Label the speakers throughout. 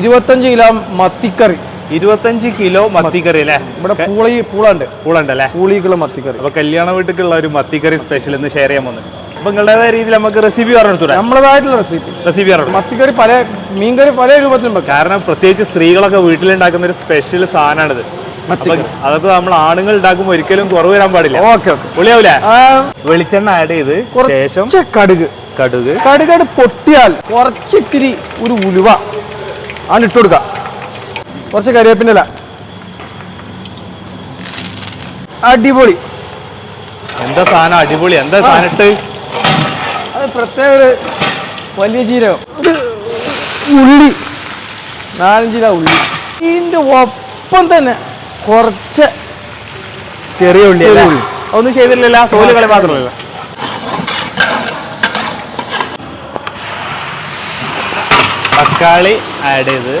Speaker 1: ഇരുപത്തഞ്ച് കിലോ മത്തിക്കറി.
Speaker 2: ഇരുപത്തഞ്ച് കിലോ മത്തിക്കറി അല്ലേ?
Speaker 1: ഇവിടെ പൂളി പൂളുണ്ട്
Speaker 2: പൂളുണ്ടല്ലേ?
Speaker 1: പൂളിക്കുള്ള മത്തിക്കറി.
Speaker 2: അപ്പൊ കല്യാണ വീട്ടിലുള്ള ഒരു മത്തിക്കറി സ്പെഷ്യൽ ഇന്ന് ഷെയർ ചെയ്യാൻ പോകുന്നത് അപ്പൊ നിങ്ങളുടേതായ രീതിയിൽ നമുക്ക് റെസിപ്പി പറഞ്ഞെടുത്തൂടെ
Speaker 1: നമ്മളതായിട്ടുള്ള റെസിപ്പി
Speaker 2: റെസിപ്പി പറഞ്ഞു
Speaker 1: മത്തിക്കറി പല മീൻകറി പല രൂപത്തിലും
Speaker 2: കാരണം പ്രത്യേകിച്ച് സ്ത്രീകളൊക്കെ വീട്ടിലുണ്ടാക്കുന്ന ഒരു സ്പെഷ്യൽ സാധനമാണിത്. അതൊക്കെ നമ്മൾ ആണുങ്ങൾ ഉണ്ടാക്കുമ്പോൾ ഒരിക്കലും കുറവ് വരാൻ പാടില്ല.
Speaker 1: Okay okay.
Speaker 2: വെളിച്ചെണ്ണ ആഡ് ചെയ്ത് ശേഷം
Speaker 1: കടുക്.
Speaker 2: കടുക്.
Speaker 1: കടുക് പൊട്ടിയാൽ കുറച്ചിത്തിരി ഒരു ഉലുവ. ഇട്ട് കൊടുക്കുക കുറച്ച് കരിവേപ്പിന്റെ ഇല. അടിപൊളി.
Speaker 2: എന്താ സാധനം അടിപൊളി? എന്താ സാധനം ഇട്ട്?
Speaker 1: അത് പ്രത്യേക ഒരു വലിയ ജീരകം. ഉള്ളി. നാലഞ്ച് കിലോ ഉള്ളി. ഇതിന്റെ ഒപ്പം തന്നെ കുറച്ച്
Speaker 2: ചെറിയ ഉള്ളി അല്ലേ?
Speaker 1: ചെറിയ ഉള്ളി.
Speaker 2: ഒന്നും ചെയ്തില്ലല്ല തോൽ കളി മാത്രമല്ല തക്കാളി ആഡ് ചെയ്ത്.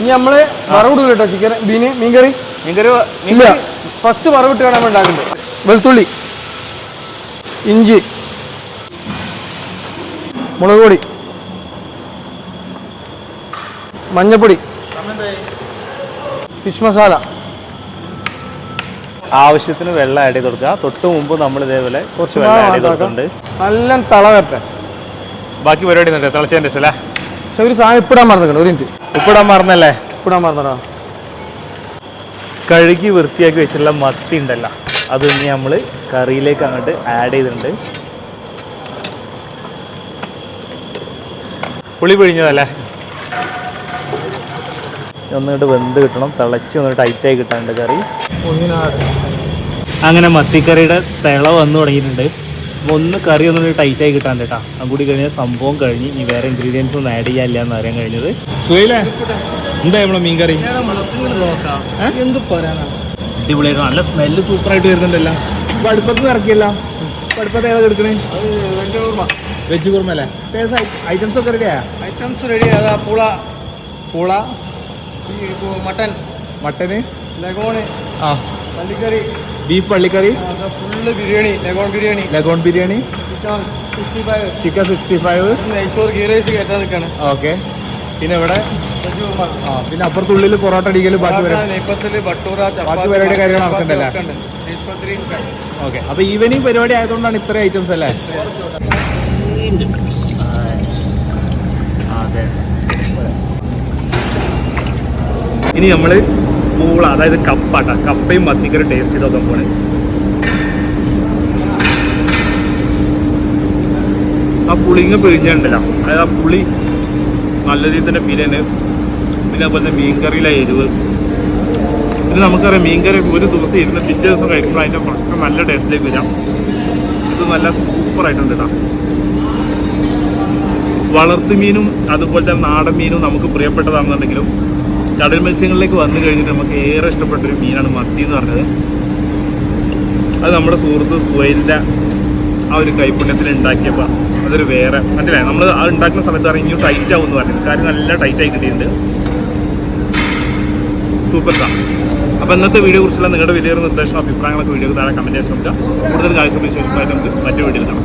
Speaker 1: ഇനി നമ്മൾ വറവിടുക കേട്ടോ ചിക്കൻ ബീന് മീൻകറി.
Speaker 2: മീൻകറി
Speaker 1: ഇല്ല. ഫസ്റ്റ് വറവിട്ട് വേണം നമ്മൾ ഉണ്ടാക്കുന്നത് വെളുത്തുള്ളി ഇഞ്ചി മുളക് പൊടി മഞ്ഞപ്പൊടി ഫിഷ് മസാല
Speaker 2: ആവശ്യത്തിന് വെള്ളം ആഡ് ചെയ്ത് കൊടുക്കുക. തൊട്ട് മുമ്പ് നമ്മൾ ഇതേപോലെ കുറച്ച് വെള്ളം ആഡ് ചെയ്ത് കൊടുക്കുന്നുണ്ട്
Speaker 1: നല്ല തള വരട്ടെ
Speaker 2: ബാക്കി പരിപാടി തിളച്ചതിന്റെ ശേഷം അല്ലേ?
Speaker 1: പക്ഷെ ഒരു സാധനം ഇപ്പിടാൻ മറന്നിട്ടുണ്ട് ഒരു മിനിറ്റ്.
Speaker 2: ഉപ്പിടാൻ മറന്നല്ലേ?
Speaker 1: ഇപ്പിടാൻ മറന്നടാ.
Speaker 2: കഴുകി വൃത്തിയാക്കി വെച്ചിട്ടുള്ള മത്തി ഉണ്ടല്ല. അത് ഇനി നമ്മൾ കറിയിലേക്ക് അങ്ങോട്ട് ആഡ് ചെയ്തിട്ടുണ്ട്. പുളി പിഴിഞ്ഞതല്ലേ? ഒന്നിട്ട് വെന്ത് കിട്ടണം. തിളച്ച് ഒന്ന് ടൈറ്റായി കിട്ടാനുണ്ട് കറി. അങ്ങനെ മത്തിക്കറിയുടെ തിള വന്നു തുടങ്ങിയിട്ടുണ്ട്. ഒന്ന് കറി ഒന്ന് ടൈറ്റായി കിട്ടാൻ കേട്ടാ അതും കൂടി കഴിഞ്ഞാൽ സംഭവം കഴിഞ്ഞ് ഇനി വേറെ ഇൻഗ്രീഡിയൻസ് ഒന്നും ആഡ് ചെയ്യാനില്ല എന്ന് അറിയാൻ കഴിഞ്ഞത്. സുഖയില്ലേ എന്താ നമ്മളെ മീൻ കറി
Speaker 1: എന്ത് പറയാനാ
Speaker 2: അടിപൊളിയായിട്ട് നല്ല സ്മെല്ല് സൂപ്പറായിട്ട് വരുന്നുണ്ടല്ലോ. ഇപ്പൊ അടുപ്പത്ത് ഇറക്കിയല്ല. അടുപ്പത്ത് ഏതാ എടുക്കണേ? വെജ് കുറുമ. അല്ലേ ഐറ്റംസ് ഒക്കെ റെഡിയാ
Speaker 1: ഐറ്റംസ് റെഡി അതാ പൂള.
Speaker 2: പൂള?
Speaker 1: മട്ടൻ.
Speaker 2: മട്ടന്?
Speaker 1: ലഗോണ്.
Speaker 2: ആ.
Speaker 1: പള്ളിക്കറി.
Speaker 2: Beef പള്ളിക്കറി.
Speaker 1: Full biryani Leghorn biryani.
Speaker 2: Leghorn biryani.
Speaker 1: Chicken sixty five നെയ്ച്ചോറ് ഗീ റൈസ് കയറ്റാൻ നിൽക്കാണ്.
Speaker 2: ഓക്കെ. പിന്നെ ഇവിടെ? ആ പിന്നെ അപ്പുറത്തുള്ളിൽ പൊറോട്ട അടിക്കൽ ബാക്കി വരെ.
Speaker 1: നെയ്പ്പത്തിൽ ബട്ടൂറ
Speaker 2: ബാക്കി പരിപാടി കാര്യങ്ങൾ നടക്കണ്ടല്ലേ? ഓക്കെ. അപ്പൊ ഈവനിങ് പരിപാടി ആയതുകൊണ്ടാണ് ഇത്ര ഐറ്റംസ് അല്ലേ? അതെ. ഇനി നമ്മൾ പൂള അതായത് കപ്പാട്ട കപ്പയും മത്തിക്കറി ടേസ്റ്റ് ചെയ്ത് നോക്കാൻ പോണേ ആ പുളിങ്ങ പിഴിഞ്ഞുണ്ടല്ലോ അതായത് ആ പുളി നല്ല രീതിയിൽ തന്നെ ഫീൽ ചെയ്യുന്നത് പിന്നെ അതുപോലെ തന്നെ മീൻകറിയിലെ എരിവ്. ഇത് നമുക്കറിയാം മീൻകറി ഒരു ദിവസം ഇരുന്ന് പിറ്റേ ദിവസം കഴിക്കുമ്പോൾ അതിന്റെ പക്ക നല്ല ടേസ്റ്റിലേക്ക് വരാം. ഇത് നല്ല സൂപ്പർ ആയിട്ടുണ്ട് കേട്ടോ വളർത്തു മീനും അതുപോലെ തന്നെ നാടൻ മീനും നമുക്ക് പ്രിയപ്പെട്ടതാണെന്നുണ്ടെങ്കിലും കടൽ മത്സ്യങ്ങളിലേക്ക് വന്നു കഴിഞ്ഞിട്ട് നമുക്ക് ഏറെ ഇഷ്ടപ്പെട്ട ഒരു മീനാണ് മത്തി എന്ന് പറഞ്ഞത്. അത് നമ്മുടെ സുഹൃത്ത് സുഹൈലിന്റെ ആ ഒരു കൈപ്പുണ്യത്തിൽ ഉണ്ടാക്കിയപ്പോൾ അതൊരു വേറെ മറ്റേ നമ്മൾ അത് ഉണ്ടാക്കുന്ന സമയത്ത് പറഞ്ഞു ഇനിയും ടൈറ്റ് ആവും എന്ന് പറഞ്ഞത് കാര്യം നല്ല ടൈറ്റ് ആയി കിട്ടിയിട്ടുണ്ട്. സൂപ്പർ സാ അപ്പോൾ ഇന്നത്തെ വീഡിയോ കുറിച്ചുള്ള നിങ്ങളുടെ വലിയൊരു നിർദ്ദേശം അഭിപ്രായങ്ങളൊക്കെ വീഡിയോ താഴെ കമന്റ് ചെയ്യാൻ ശ്രമിക്കുക കൂടുതൽ കാഴ്ച വിശേഷമായിട്ട് നമുക്ക് മറ്റു വീഡിയോയിൽ കാണാം.